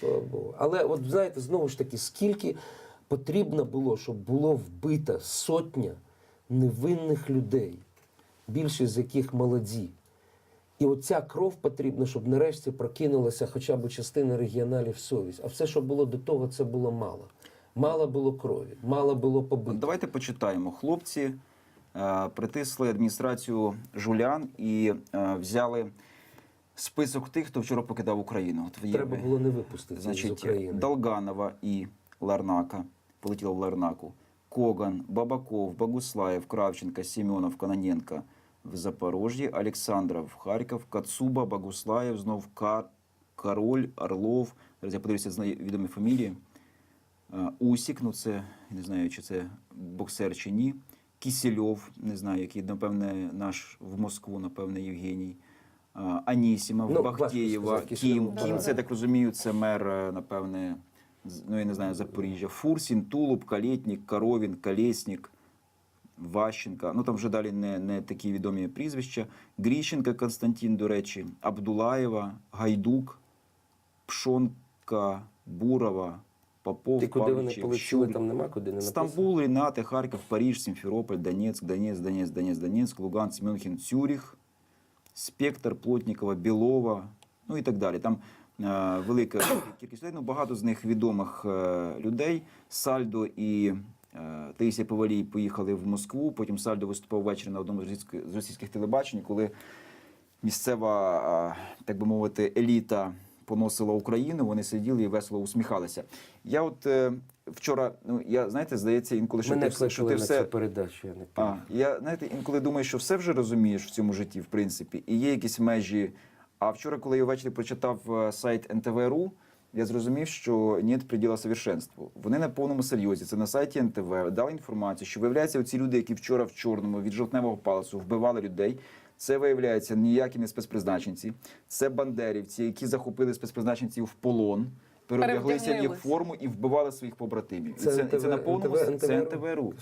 Слава Богу. Але от знаєте, знову ж таки, скільки потрібно було, щоб було вбита сотня невинних людей, більшість з яких молоді. І оця кров потрібна, щоб нарешті прокинулася хоча б частина регіоналів совість. А все, що було до того, це було мало. Мало було крові, мало було От побитих. Давайте почитаємо. Хлопці е, притисли адміністрацію жулян і е, взяли список тих, хто вчора покидав Україну. От є- Треба було не випустити з України. Долганова і Ларнака полетіла в Ларнаку. Коган, Бабаков, Богуслаєв, Кравченко, Семенов, Кононенко в Запорожжі, Олександров, Харків, Кацуба, Богуслаєв, знов Ка- Король, Орлов. Зараз я подивлюся знаю відомі фамілії. Е, Усік, ну це не знаю, чи це боксер чи ні. Кісельов, не знаю, який, напевне, наш в Москву, напевне, Євгеній. Анісімов, Ну, Бахтєєва, Кім. Кім, це, я так розумію, це мер, е, напевне, ну я не знаю, Запоріжжя. Фурсін, Тулуб, Калєтнік, Коровін, Колєснік, Ващенка. Ну там вже далі не, не такі відомі прізвища. Гріщенка Константин, до речі, Абдулаєва, Гайдук, Пшонка, Бурова, Попов, Ти куди вони полетіли, Щур. там нема куди не написано. Стамбул, Ренаты, Харьков, Париж, Симферополь, Донецк, Донецк, Донецк, Донецк, Донецк, Луганськ, Мюнхен, Цюрих, Спектр, Плотнікова, Білова, ну і так далі. Там е, велика кількість людей, ну, багато з них відомих е, людей. Сальдо і е, Таїсія Повалій поїхали в Москву, потім Сальдо виступав ввечері на одному з російських, телебачень, коли місцева, е, так би мовити, еліта поносила Україну, вони сиділи і весело усміхалися. Я от е, вчора, ну я знаєте, здається, інколи що Мене ти, все- що ти на все. цю передачу, я не А, я знаєте, інколи думаю, що все вже розумієш в цьому житті, в принципі, і є якісь межі. А вчора, коли я ввечері прочитав е, сайт НТВ.ру, я зрозумів, що нет приділа совершенству. Вони на повному серйозі. Це на сайті НТВ дали інформацію, що виявляється, оці люди, які вчора в чорному від жовтневого палацу вбивали людей. Це виявляється ніякі не спецпризначенці, це бандерівці, які захопили спецпризначенців в полон, переодяглися в їх форму і вбивали своїх побратимів. Це і це, і це на повному це НТВ.ру.